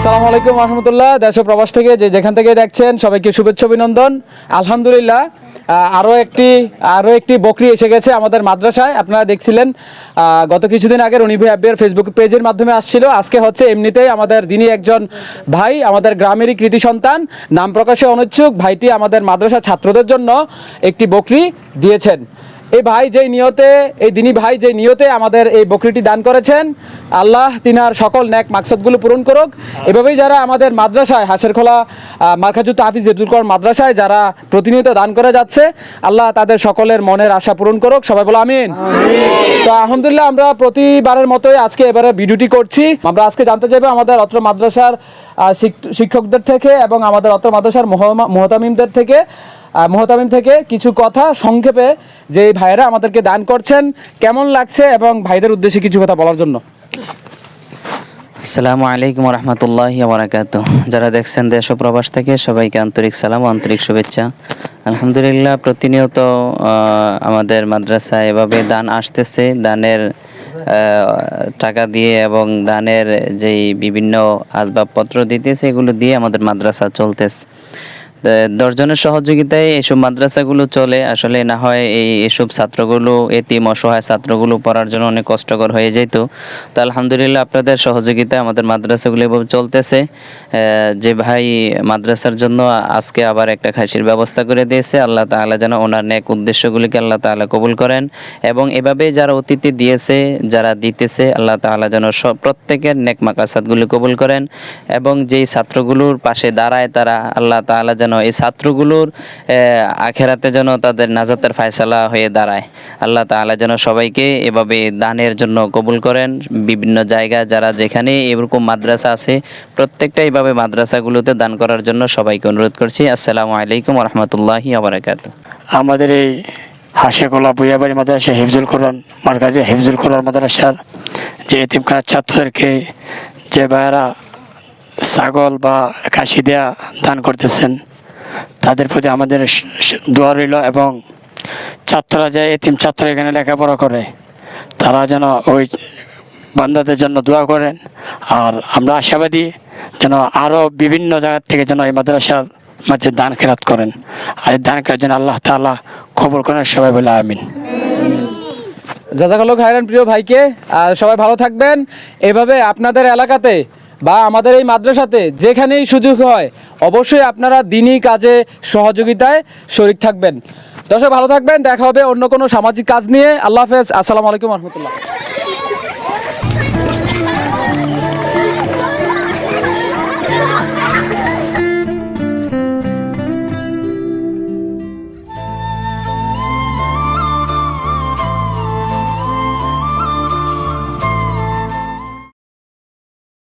আসসালামু আলাইকুম রহমতুল্লাহ, দেশ প্রবাস থেকে যে যেখান থেকে দেখছেন সবাইকে শুভেচ্ছা, অভিনন্দন। আলহামদুলিল্লাহ আরও একটি আরও একটি বকরি এসে গেছে আমাদের মাদ্রাসায়। আপনারা দেখছিলেন গত কিছুদিন আগে রনি ভাই আব্বিয়ার ফেসবুক পেজের মাধ্যমে আসছিল। আজকে হচ্ছে এমনিতেই আমাদের দিনই একজন ভাই, আমাদের গ্রামেরই কৃতি সন্তান। নাম প্রকাশে অনিচ্ছুক, ভাইটি আমাদের মাদ্রাসা ছাত্রদের জন্য একটি বকরি দিয়েছেন। এই ভাই যেই নিয়তে এই দিনী ভাই যেই নিয়তে আমাদের এই বকরিটি দান করেছেন আল্লাহ তিনার সকল ন্যাক মাকসদগুলো পূরণ করুক। এভাবেই যারা আমাদের মাদ্রাসায় হাসের খোলা মার্খাজুত হাফিজ জেদুল কর মাদ্রাসায় যারা প্রতিনিয়ত দান করে যাচ্ছে আল্লাহ তাদের সকলের মনের আশা পূরণ করুক। সবাই বলো আমিন। তো আলহামদুলিল্লাহ আমরা প্রতিবারের মতোই আজকে এবারে ভিডিওটি করছি। আমরা আজকে জানতে চাইব আমাদের অত্র মাদ্রাসার শিক্ষকদের থেকে এবং আমাদের অত্র মাদ্রাসার মোহতামিমদের থেকে। মোহতামিম থেকে কিছু কথা সংক্ষেপে যে ভাইয়েরা আমাদেরকে দান করছেন, কেমন লাগছে এবং ভাইদের উদ্দেশ্যে কিছু কথা বলার জন্য? আসসালামু আলাইকুম রহমতুল্লাহ বারাকাত যারা দেখছেন দেশ ও প্রবাস থেকে, সবাইকে আন্তরিক সালাম, আন্তরিক শুভেচ্ছা। আলহামদুলিল্লাহ, প্রতিনিয়ত আমাদের মাদ্রাসায় এভাবে দান আসতেছে। দানের টাকা দিয়ে এবং দানের যেই বিভিন্ন আসবাবপত্র দিতেছে, এগুলো দিয়ে আমাদের মাদ্রাসা চলতেছে। দশজনের সহযোগিতায় এসব মাদ্রাসাগুলো চলে। আসলে না হয় এই এসব ছাত্রগুলো, এতিম, অসহায় ছাত্রগুলো পড়ার জন্য অনেক কষ্টকর হয়ে যেত। তো আলহামদুলিল্লাহ আপনাদের সহযোগিতায় আমাদের মাদ্রাসাগুলো এভাবে চলতেছে। যে ভাই মাদ্রাসার জন্য আজকে আবার একটা খাসির ব্যবস্থা করে দিয়েছে। আল্লাহ তাআলা যেন ওনার নেক উদ্দেশ্যগুলিকে আল্লাহ তাআলা কবুল করেন এবং এভাবে যারা অতিথি দিয়েছে, যারা দিতেছে, আল্লাহ তাআলা যেন সব প্রত্যেকের নেক মাকাসাদগুলি কবুল করেন এবং যেই ছাত্রগুলোর পাশে দাঁড়ায় তারা আল্লাহ তাআলা যেন এই ছাত্রগুলোর আখেরাতে যেন তাদের নাজাতের ফায়সালা হয়ে দাঁড়ায়। আল্লাহ তাআলা যেন সবাইকে এভাবে দানের জন্য কবুল করেন। বিভিন্ন জায়গায় যারা যেখানে এরকম মাদ্রাসা আছে, প্রত্যেকটা এইভাবে মাদ্রাসাগুলোতে দান করার জন্য সবাইকে অনুরোধ করছি। আসসালামু আলাইকুম রহমতুল্লাহি আবরাকাত আমাদের এই হাসেকোলা বুয়াবাড়ি মাদ্রাসা হিফজুল কোরআন মার্কাজে হিফজুল কোরআন মাদ্রাসার যে এতিমখানার ছাত্রদেরকে যে ভাইয়েরা ছাগল বা কাশি দেয়া দান করতেছেন তাদের প্রতি আমাদের দোয়া রইল এবং ছাত্ররা যে এতিম ছাত্র এখানে লেখাপড়া করে, তারা যেন ওই বান্দাদের জন্য দোয়া করেন। আর আমরা আশাবাদী যেন আরও বিভিন্ন জায়গার থেকে যেন এই মাদ্রাসার মাঝে দান খেরাত করেন। আর এই দান খেরাত যেন আল্লাহ তাআলা খবর করেন সবাই বলে আমিন। জাজাকাল্লাহ খায়রান প্রিয় ভাইকে আর সবাই ভালো থাকবেন। এভাবে আপনাদের এলাকাতে বা আমাদের এই মাদ্রাসাতে যেখানেই সুযোগ হয়, অবশ্যই আপনারা দিনই কাজে সহযোগিতায় শরিক থাকবেন। দর্শক, ভালো থাকবেন। দেখা হবে অন্য কোনো সামাজিক কাজ নিয়ে। আল্লাহ হাফেজ। আসসালামু আলাইকুম রহমতুল্লাহ।